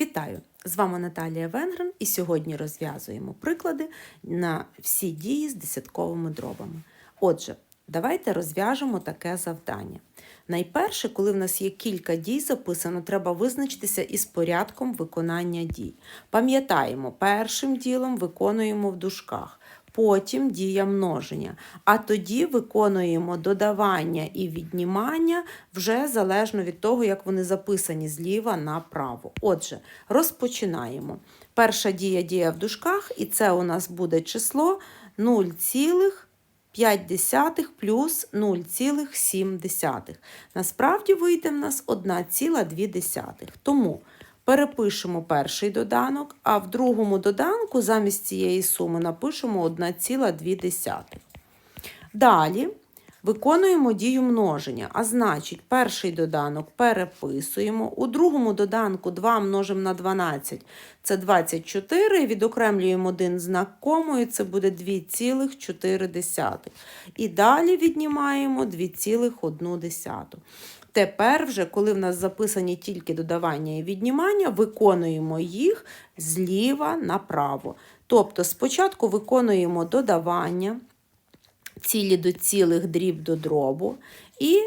Вітаю! З вами Наталія Венгрен, і сьогодні розв'язуємо приклади на всі дії з десятковими дробами. Отже, давайте розв'яжемо таке завдання. Найперше, коли в нас є кілька дій записано, треба визначитися із порядком виконання дій. Пам'ятаємо, першим ділом виконуємо в дужках. Потім дія множення, а тоді виконуємо додавання і віднімання вже залежно від того, як вони записані зліва направо. Отже, розпочинаємо. Перша дія дія в дужках, і це у нас буде число 0,5 плюс 0,7. Насправді вийде в нас 1,2. Тому Перепишемо перший доданок, а в другому доданку замість цієї суми напишемо 1,2. Далі виконуємо дію множення, а значить, перший доданок переписуємо. У другому доданку 2 множимо на 12 це 24, відокремлюємо один знак комою, це буде 2,4. І далі віднімаємо 2,1. Тепер, вже, коли в нас записані тільки додавання і віднімання, виконуємо їх зліва направо. Тобто спочатку виконуємо додавання, цілі до цілих дріб до дробу, і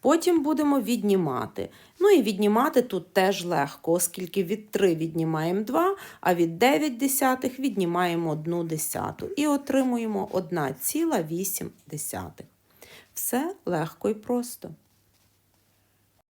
потім будемо віднімати. Ну і віднімати тут теж легко, оскільки від 3 віднімаємо 2, а від 9 десятих віднімаємо 1 десяту. І отримуємо 1,8. Все легко і просто.